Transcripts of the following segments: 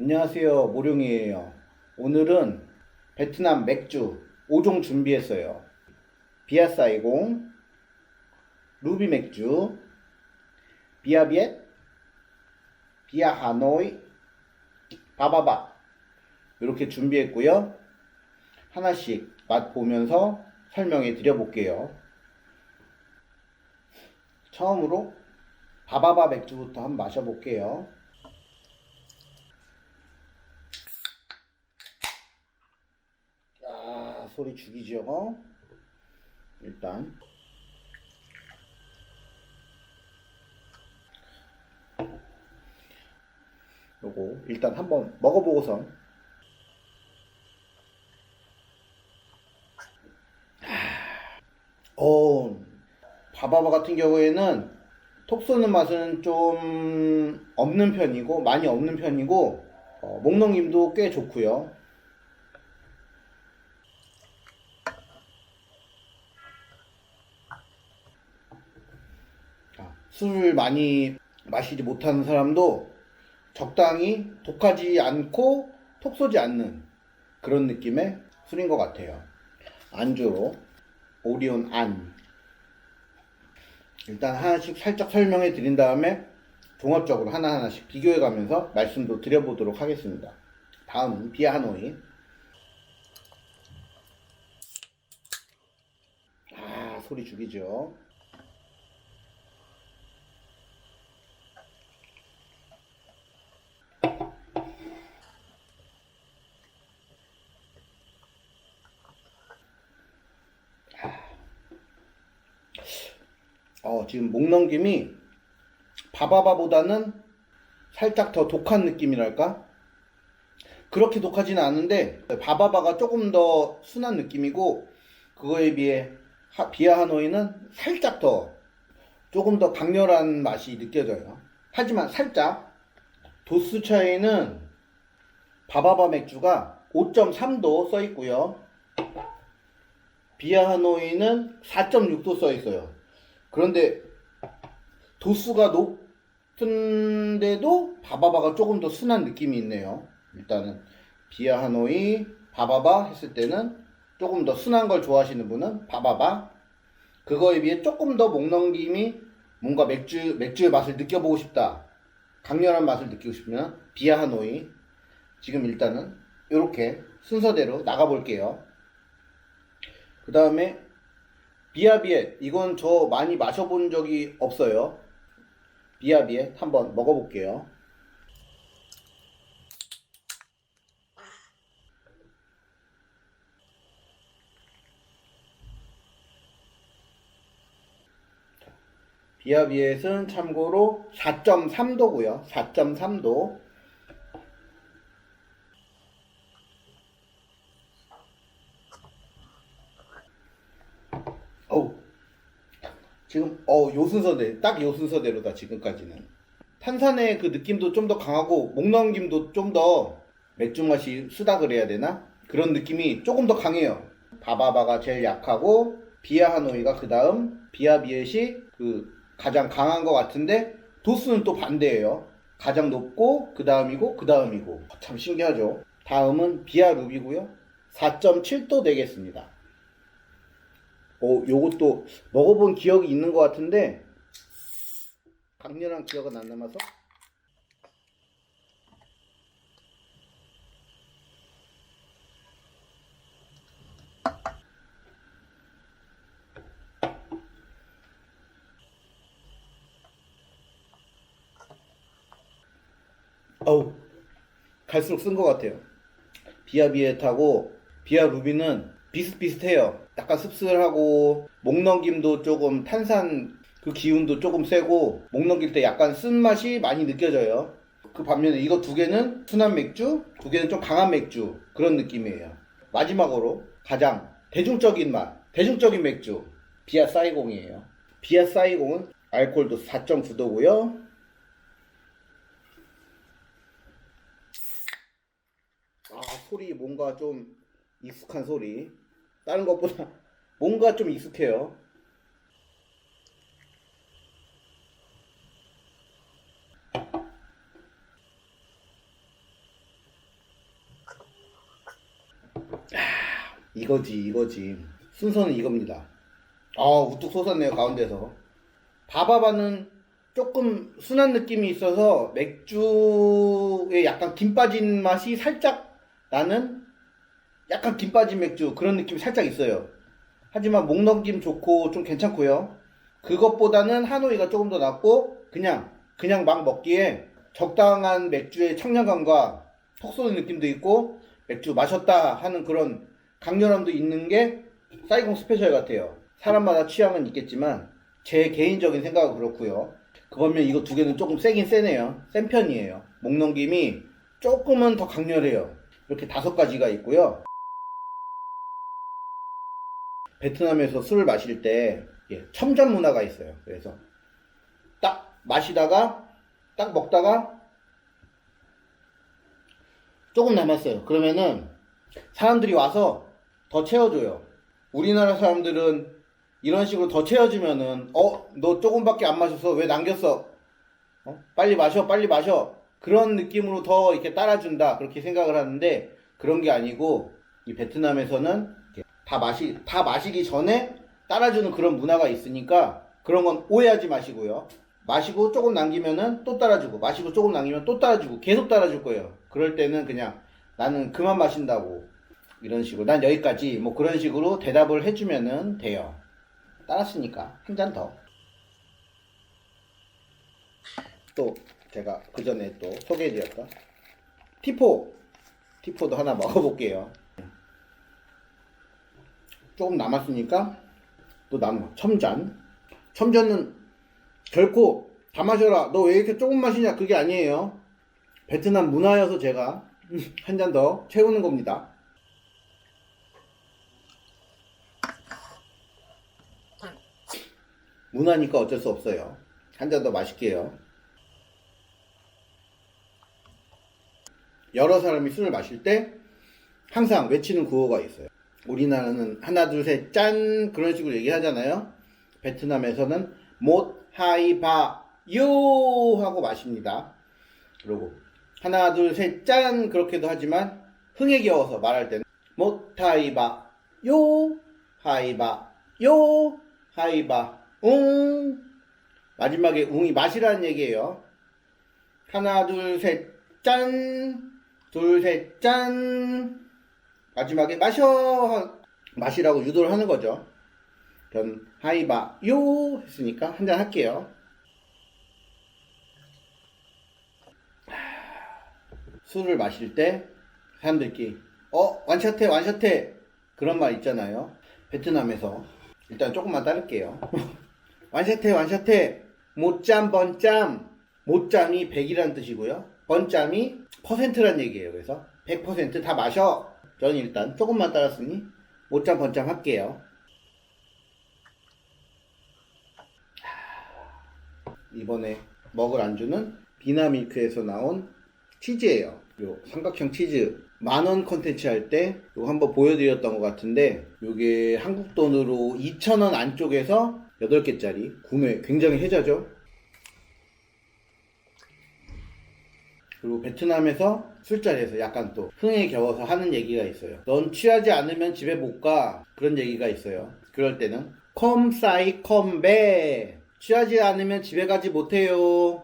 안녕하세요. 모룡이에요. 오늘은 베트남 맥주 5종 준비했어요. 비아사이공, 루비 맥주, 비아비엣, 비아 하노이, 바바바 이렇게 준비했고요. 하나씩 맛 보면서 설명해 드려 볼게요. 처음으로 바바바 맥주부터 한번 마셔 볼게요. 아, 소리 죽이죠. 일단 요거 일단 한번 먹어보고선 어, 바바바 같은 경우에는 톡 쏘는 맛은 좀 없는 편이고 많이 없는 편이고 어, 목넘김도 꽤 좋고요. 아, 술 많이 마시지 못하는 사람도 적당히 독하지 않고 톡 쏘지 않는 그런 느낌의 술인 것 같아요. 안주로 오리온 안 일단 하나씩 살짝 설명해 드린 다음에 종합적으로 하나하나씩 비교해 가면서 말씀도 드려보도록 하겠습니다. 다음은 비아하노이 아 소리 죽이죠. 어, 지금 목 넘김이 바바바보다는 살짝 더 독한 느낌이랄까? 그렇게 독하지는 않은데 바바바가 조금 더 순한 느낌이고 그거에 비해 하- 비아 하노이는 살짝 더 조금 더 강렬한 맛이 느껴져요. 하지만 살짝 도수 차이는 바바바 맥주가 5.3도 써 있고요. 비아 하노이는 4.6도 써 있어요. 그런데 도수가 높은데도 바바바가 조금 더 순한 느낌이 있네요. 일단은 비아 하노이 바바바 했을 때는 조금 더 순한 걸 좋아하시는 분은 바바바 그거에 비해 조금 더 목넘김이 뭔가 맥주 맥주의 맛을 느껴보고 싶다. 강렬한 맛을 느끼고 싶으면 비아 하노이 지금 일단은 이렇게 순서대로 나가볼게요. 그 다음에 비아비엣 이건 저 많이 마셔본 적이 없어요. 비아비엣 한번 먹어볼게요. 비아비엣은 참고로 4.3도고요. 4.3도. 어우. 지금 어요 순서대 딱 요 순서대로다 지금까지는. 탄산의 그 느낌도 좀 더 강하고 목넘김도 좀 더 맥주 맛이 쓰다 그래야 되나? 그런 느낌이 조금 더 강해요. 바바바가 제일 약하고 비아 하노이가 그 다음 비아 비엣이 그 가장 강한 것 같은데 도수는 또 반대예요. 가장 높고 그 다음이고 그 다음이고. 참 신기하죠? 다음은 비아 루비고요. 4.7도 되겠습니다 어, 요것도 먹어본 기억이 있는 것 같은데 강렬한 기억은 안 남아서? 어우 갈수록 쓴 것 같아요. 비아비엣하고 비아 루비는 비슷비슷해요. 약간 씁쓸하고 목 넘김도 조금 탄산 그 기운도 조금 세고 목 넘길 때 약간 쓴 맛이 많이 느껴져요. 그 반면에 이거 두 개는 순한 맥주, 두 개는 좀 강한 맥주 그런 느낌이에요. 마지막으로 가장 대중적인 맛, 대중적인 맥주 비아 사이공이에요. 비아 사이공은 알코올도 4.9도고요. 아 소리 뭔가 좀 익숙한 소리. 다른 것보다 뭔가 좀 익숙해요. 아, 이거지 이거지 순서는 이겁니다 아 우뚝 솟았네요 가운데서 바바바는 조금 순한 느낌이 있어서 맥주에 약간 김 빠진 맛이 살짝 나는 약간 김 빠진 맥주 그런 느낌이 살짝 있어요 하지만 목 넘김 좋고 좀 괜찮고요 그것보다는 하노이가 조금 더 낫고 그냥 그냥 막 먹기에 적당한 맥주의 청량감과 톡 쏘는 느낌도 있고 맥주 마셨다 하는 그런 강렬함도 있는 게 사이공 스페셜 같아요. 사람마다 취향은 있겠지만 제 개인적인 생각은 그렇고요. 그러면 이거 두 개는 조금 세긴 세네요. 센 편이에요. 목 넘김이 조금은 더 강렬해요. 이렇게 다섯 가지가 있고요. 베트남에서 술을 마실 때 예, 첨잔 문화가 있어요. 그래서 딱 마시다가 딱 먹다가 조금 남았어요. 그러면은 사람들이 와서 더 채워줘요. 우리나라 사람들은 이런 식으로 더 채워주면은 어 너 조금밖에 안 마셔서 왜 남겼어? 어? 빨리 마셔, 빨리 마셔. 그런 느낌으로 더 이렇게 따라준다 그렇게 생각을 하는데 그런 게 아니고 이 베트남에서는 다 마시 다 마시기 전에 따라주는 그런 문화가 있으니까 그런 건 오해하지 마시고요. 마시고 조금 남기면은 또 따라주고 마시고 조금 남기면 또 따라주고 계속 따라줄 거예요. 그럴 때는 그냥 나는 그만 마신다고 이런 식으로 난 여기까지 뭐 그런 식으로 대답을 해주면은 돼요. 따랐으니까 한 잔 더. 또 제가 그 전에 또 소개해드렸던 티포 티포도 하나 먹어볼게요. 조금 남았으니까 또 남은 첨잔. 첨잔은 결코 다 마셔라. 너 왜 이렇게 조금 마시냐? 그게 아니에요. 베트남 문화여서 제가 한 잔 더 채우는 겁니다. 문화니까 어쩔 수 없어요. 한 잔 더 마실게요. 여러 사람이 술을 마실 때 항상 외치는 구호가 있어요. 우리나라는 하나 둘 셋 짠 그런 식으로 얘기하잖아요. 베트남에서는 못 하이 바 요 하고 마십니다. 그리고 하나 둘 셋 짠 그렇게도 하지만 흥에 겨워서 말할 때는 못 하이 바 요 하이 바 요 하이 바 웅 마지막에 웅이 마시라는 얘기예요. 하나 둘 셋 짠 둘 셋 짠 마지막에 마셔 마시라고 유도를 하는 거죠. 전 하이바 요 했으니까 한잔 할게요. 술을 마실 때 사람들끼리 어 완샷해 완샷해 그런 말 있잖아요. 베트남에서 일단 조금만 따를게요. 완샷해 완샷해 못짬 번짬 못짬이 100이라는 뜻이고요. 번짬이 퍼센트란 얘기예요. 그래서 100%다 마셔. 저는 일단 조금만 따랐으니 못짬 번짬 할게요. 이번에 먹을 안주는 비나밀크에서 나온 치즈예요. 요 삼각형 치즈 만원 컨텐츠 할 때 이거 한번 보여드렸던 것 같은데 요게 한국 돈으로 2,000원 안쪽에서 8개짜리 구매 굉장히 혜자죠. 그리고 베트남에서 술자리에서 약간 또 흥에 겨워서 하는 얘기가 있어요. 넌 취하지 않으면 집에 못 가. 그런 얘기가 있어요. 그럴 때는 컴사이 컴베 취하지 않으면 집에 가지 못해요.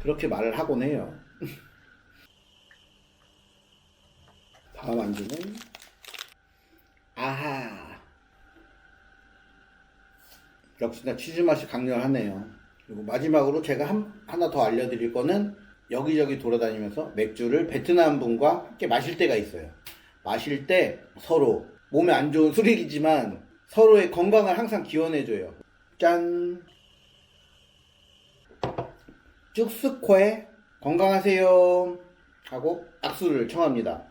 그렇게 말을 하곤 해요. 다음 안주는 아하 역시나 치즈 맛이 강렬하네요. 그리고 마지막으로 제가 한, 하나 더 알려드릴 거는 여기저기 돌아다니면서 맥주를 베트남 분과 함께 마실 때가 있어요. 마실 때 서로 몸에 안 좋은 술이지만 서로의 건강을 항상 기원해줘요. 짠! 쭉스코에 건강하세요 하고 악수를 청합니다.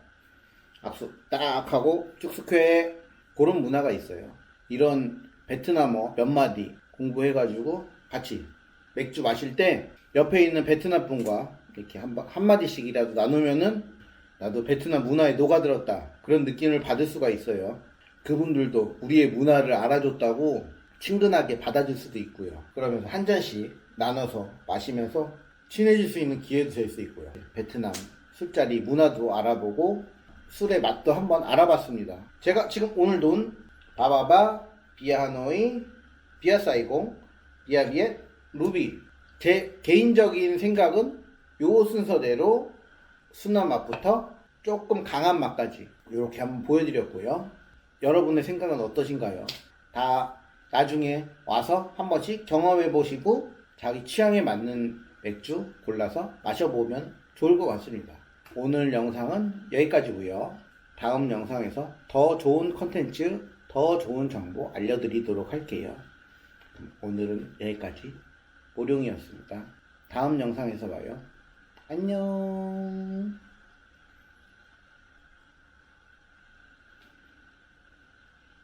악수 딱 하고 쭉스코에 그런 문화가 있어요. 이런 베트남어 몇 마디 공부해가지고 같이 맥주 마실 때 옆에 있는 베트남 분과 이렇게 한, 바- 한 마디씩이라도 나누면은 나도 베트남 문화에 녹아들었다 그런 느낌을 받을 수가 있어요. 그분들도 우리의 문화를 알아줬다고 친근하게 받아줄 수도 있고요. 그러면서 한 잔씩 나눠서 마시면서 친해질 수 있는 기회도 될 수 있고요. 베트남 술자리 문화도 알아보고 술의 맛도 한번 알아봤습니다. 제가 지금 오늘 논 바바바, 비아 하노이, 비아 사이공, 비아 비엣, 루비. 제 개인적인 생각은 요 순서대로 순한 맛부터 조금 강한 맛까지 이렇게 한번 보여드렸고요. 여러분의 생각은 어떠신가요? 다 나중에 와서 한 번씩 경험해 보시고 자기 취향에 맞는 맥주 골라서 마셔보면 좋을 것 같습니다. 오늘 영상은 여기까지고요. 다음 영상에서 더 좋은 컨텐츠, 더 좋은 정보 알려드리도록 할게요. 오늘은 여기까지 오룡이었습니다. 다음 영상에서 봐요. 안녕.